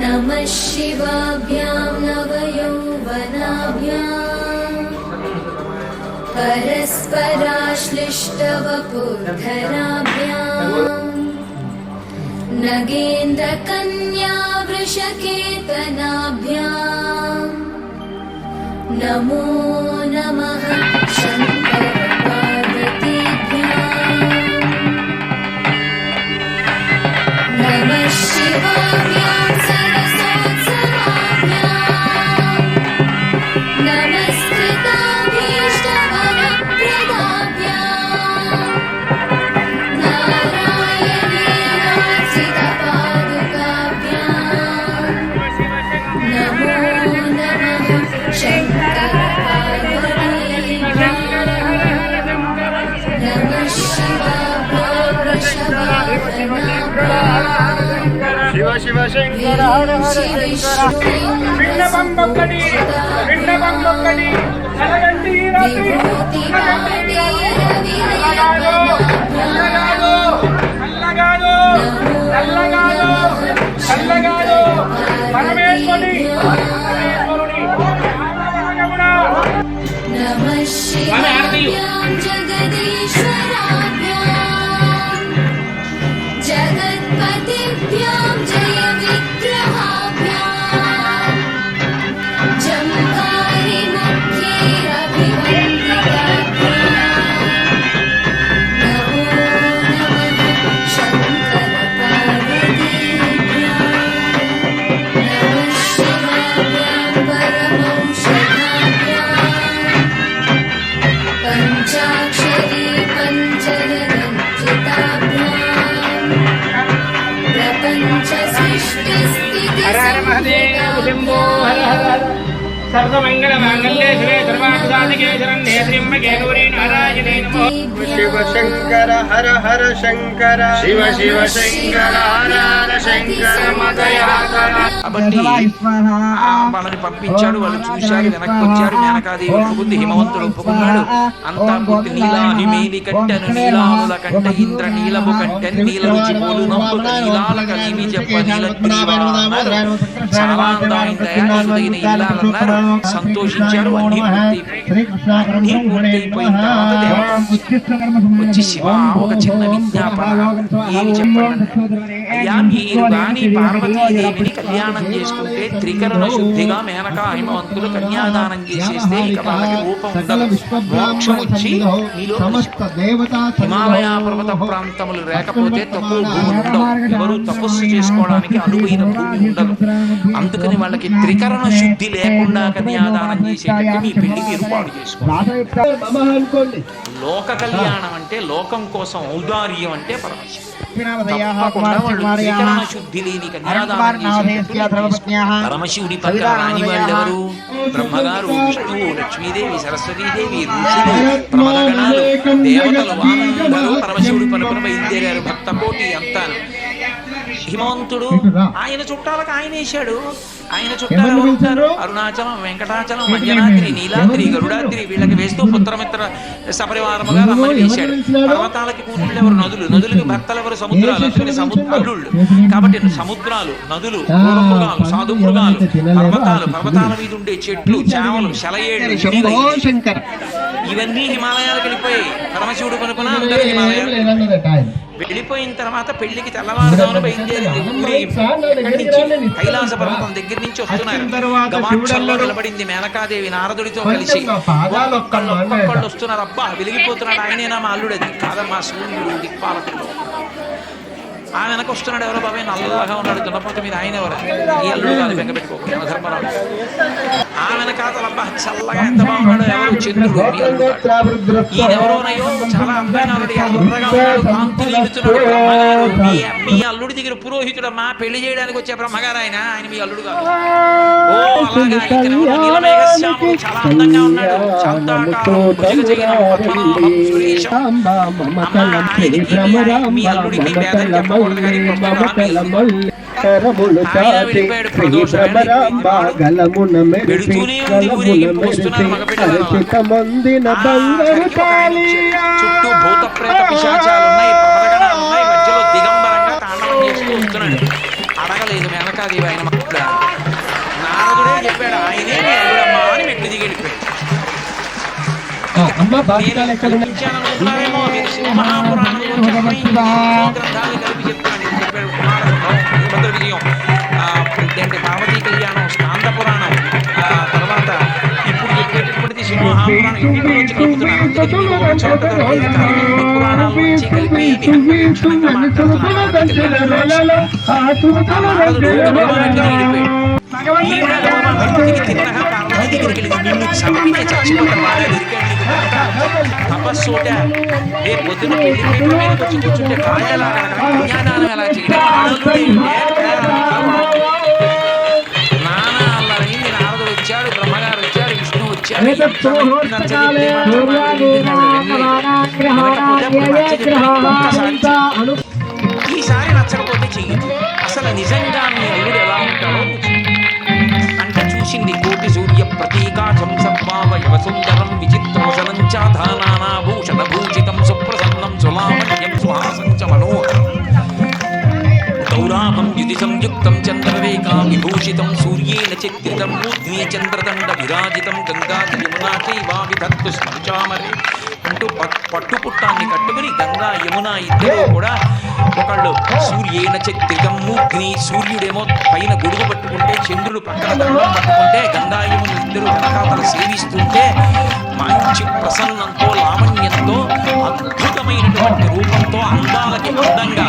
नमः शिवाभ्यां नवयौवनाभ्याम् परस्पराश्लिष्टवपुर्धराभ्याम् नगेन्द्रकन्या वृषकेतनाभ्याम् नमो नमः శివ శివ శంకర హర హర శంకర రాత్రి రాత్రి సర్వమంగళ మాంగళ్యే శివే సర్వార్థసాధికే శరణ్యే త్ర్యంబకే గౌరీ శివ శంకర హర హర శంకర శివ శివ శంకర హర హర కాబట్టి ఆ వాళ్ళని పంపించాడు వాళ్ళు చూశారు వెనక్కి వచ్చారు మేనకాదేవి ఒప్పుకుంది హిమవంతుడు ఒప్పుకున్నాడు. అంతా పూర్తి నీలా హిమేలి కట్టెను నీలానుల కంట ఇంద్ర నీలము కంటెన్ నీల రుచి పోలు నంపుక నీలాల కలిమి చెప్ప నీల చాలా తగిన ఇల్లాలన్నారు సంతోషించారు అన్ని తర్వాత దేవత వచ్చి శివ ఒక చిన్న విజ్ఞాపన ఏమి చెప్పండి అయ్యా మీరు గాని పార్వతీదేవిని కళ్యాణం చేసుకుంటే త్రికరణ శుద్ధిగా మేనకా హిమవంతులు కన్యాదానం చేసేస్తే ఇక వాళ్ళకి రూపం ఉండదు మోక్షం వచ్చి మీలో హిమాలయ పర్వత ప్రాంతములు లేకపోతే తక్కువ భూములు ఉండవు ఎవరు తపస్సు చేసుకోవడానికి అనువైన భూమి ఉండదు అందుకని వాళ్ళకి త్రికరణ శుద్ధి లేకుండా కన్యాదానం చేసేటట్టు మీ పెళ్ళికి ఏర్పాటు అనుకోండి లోక కళ్యాణం అంటే లోకం కోసం ఔదార్యం అంటే పరమశివుడు శుద్ధి లేని పరమశివుడి పక్కన రాని వాళ్ళెవరు? బ్రహ్మగారు విష్ణువు లక్ష్మీదేవి సరస్వతీదేవి ఋషులు ప్రమదగణాలు దేవతలు అందరూ పరమశివుడి పలుపున బయలుదేరారు భక్త కోటి అంతాను. హిమవంతుడు ఆయన చుట్టాలకు ఆయన వేశాడు. ఆయన చుట్టాలు ఉంటారు? అరుణాచలం వెంకటాచలం మంజనాద్రి నీలాద్రి గరుడాద్రి వీళ్ళకి వేస్తూ పుత్రమిత్ర సపరివారముగా రమ్మని వేశాడు. పర్వతాలకి కూతుళ్ళు ఎవరు నదులు. నదులకి భర్తలు ఎవరు? సముద్రాలు. అందుకని సముద్రులు. కాబట్టి సముద్రాలు నదులు క్రూరమృగాలు సాధు మృగాలు పర్వతాలు పర్వతాల మీద ఉండే చెట్లు చేమలు శలయేళ్ళు శంభో ఇవన్నీ- హిమాలయాలకు వెళ్ళిపోయాయి. పరమశివుడు కనుకున్న అందరూ హిమాలయాలు. వెళ్ళిపోయిన తర్వాత పెళ్ళికి తెల్లవారుజామున బయలుదేరింది ఊరి ఎక్కడి నుంచి? కైలాస పర్వతం దగ్గర నుంచి వస్తున్నారు. గవాక్షంలో నిలబడింది మేనకాదేవి నారదుడితో కలిసి. ఒక్కొక్కళ్ళు వస్తున్నారు. అబ్బా వెలిగిపోతున్నాడు ఆయనేనా మా అల్లుడది. కాదమ్మా సూర్యుడు దిక్పాలకుడు. ఆ వెనక వస్తున్నాడు ఎవరో బాబాయ్ నల్లగా ఉన్నాడు దున్నపోత మీద ఆయన ఎవరు ఈ అల్లుడు కాదు బెంగ పెట్టుకోకుండా ఆ వెనక అబ్బా చల్లగా ఎంత బాగున్నాడు ఎవరు చంద్రుడు మీ అల్లుడు చాలా అందమైన ఎర్రగా ఉన్నాడు కాంతులు మీ మీ అల్లుడి దగ్గర పురోహితుడమ్మా పెళ్ళి చేయడానికి వచ్చే బ్రహ్మగారు ఆయన ఆయన మీ అల్లుడు కాదు ఓ అలాగా నీలమేఘశ్యాముడు చాలా అందంగా ఉన్నాడు శాంతాకారం పద్మనాభం సురేశం అమ్మా మీ అల్లుడికి చెప్పకూడదు చుట్టూ భూత ప్రేత పిశాచాలు ఉన్నాయి ఉన్నాయి మధ్యలో దిగంబరంగా తాండవం అడగలేదు లేదు ఆయన మాట్లాడు. నారదుడే చెప్పాడు ఆయనే అల్లుడమ్మా అని మెట్లు దిగి పార్వతీ కళ్యాణం స్కాంద పురాణం తర్వాత ఇప్పుడు చెప్పేటటువంటిది సింహపురాణం ఎన్ని పురాణాలు వచ్చి కలిపి దిగి తిన్నగా పార్వతీ దగ్గరికి నిన్ను చంపితే చచ్చిపోతాను వాడే దొరికాడు నీకు. కనుక తపస్సోట. రే పొద్దున పెళ్ళి పీటల మీదకి వచ్చి కూర్చుంటే ఎలా చేయడం నారదుడు వచ్చాడు బ్రహ్మగారు వచ్చాడు విష్ణు వచ్చాడు ఈసారి నచ్చకపోతే చెయ్యదు అసలు నిజంగా మీ అల్లుడు ఎలా ఉంటాడో. అంటే చూసింది ప్రతీకాశం సర్వావయవ సుందరం విచిత్రవసనం చాధానాభూషణ సుప్రసన్నం సులావణ్యం సుహాసం చ మనోహరం. గౌరాభం యుధి సంయుక్తం చంద్రరేఖా విభూషితం సూర్యేణ చిత్రితం మూర్ధ్ని చంద్రదండ విరాజితం గంగా యమునా చైవా విధత్తు స్మృచామరే అంటూ పట్టు పుట్టాన్ని కట్టుకుని గంగా యమున ఇద్దరు కూడా ఒకళ్ళు సూర్యేన చిత్రితం సూర్యుడేమో పైన గొడుగు పట్టుకుంటే చంద్రుడు పక్కన దండం పట్టుకుంటే గంగా యమున ఇద్దరు వెనకాతలు సేవిస్తుంటే మంచి ప్రసన్నంతో లావణ్యంతో అద్భుతమైనటువంటి రూపంతో అందాలకి అందంగా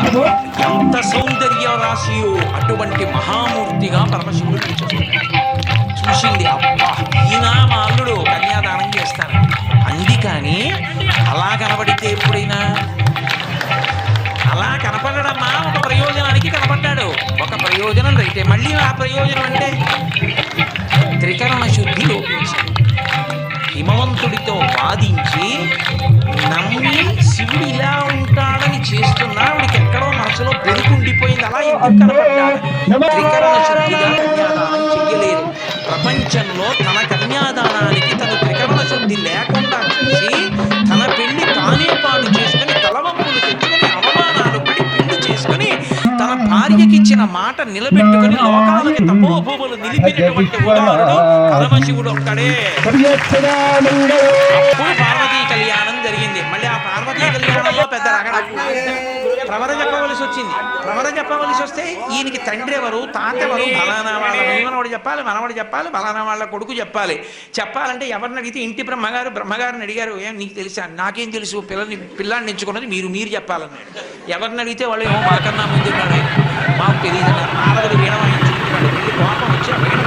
ఎంత సౌందర్య రాశియో అటువంటి మహామూర్తిగా పరమశివుడు చూసింది అబ్బా ఈయన మా అల్లుడు కన్యాదానం చేస్తాను కానీ అలా కనబడితే ఎప్పుడైనా? అలా కనపడడమ్మా ఒక ప్రయోజనానికి కనపడ్డాడు. ఒక ప్రయోజనం రైతే మళ్ళీ ఆ ప్రయోజనం అంటే త్రికరణ శుద్ధి లోపించింది హిమవంతుడితో వాదించి నమ్మి శివుడు ఇలా ఉంటాడని చేస్తున్నా ఆవిడికి ఎక్కడో మనసులో పెరుకుండిపోయింది. అలా ఎందుకు కనపడ్డాడు? మాట నిలబెట్టుకుని లోకాలకి తపోభూములు నిలిపినటువంటి ఉదాహరణుడు పరమశివుడు ఒక్కడే. అప్పుడు పార్వతీ కళ్యాణం జరిగింది. మళ్ళీ ఆ పార్వతీ కళ్యాణంలో పెద్ద ప్రవర చెప్పవలసి వచ్చింది ప్రవర చెప్పవలసి వస్తే ఈయనకి తండ్రి ఎవరు తాత ఎవరు? ఫలానా వాళ్ళ మనవడు చెప్పాలి మనవడు చెప్పాలి ఫలానా వాళ్ళ కొడుకు చెప్పాలి. చెప్పాలంటే ఎవరిని అడిగితే ఇంటి బ్రహ్మగారు బ్రహ్మగారిని అడిగారు ఏం నీకు తెలుసా? నాకేం తెలుసు? పిల్లని పిల్లాన్ని ఎంచుకున్నది మీరు మీరు చెప్పాలన్నాడు. ఎవరిని అడిగితే వాళ్ళు ఏమో మాకన్నా ముందు ఉన్నాడు ఆయన. మాకు తెలియదు నారదుడు వీణ వాయించుకుంటున్నాడు వెళ్ళి కోపం వచ్చి ఆ వీణ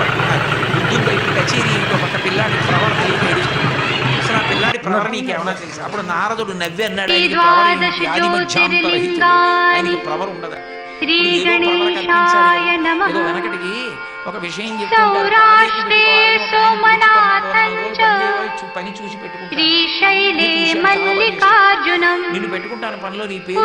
కచేరీ ఇంకో పక్క పిల్లాడి ప్రవణ తెలియక ఏడుస్తుంది అసలు ఆ పిల్లాడి ప్రవర నీకేమన్నా తెలుసు అప్పుడు నారదుడు నవ్వి అన్నాడు ఆయనకి ప్రవర? ఆది మధ్యాంతరహితుడు ఆయనకి ప్రవర ఉండదు వెనకటికి ఒక విషయం పని చేసి- పని చూసి పెట్టుకుంటారు శ్రీశైలే నీ చూశాడు చాలా బాగా చేశాడు. మల్లికార్జునం నిన్ను పెట్టుకుంటాను పనిలో నీ పేరు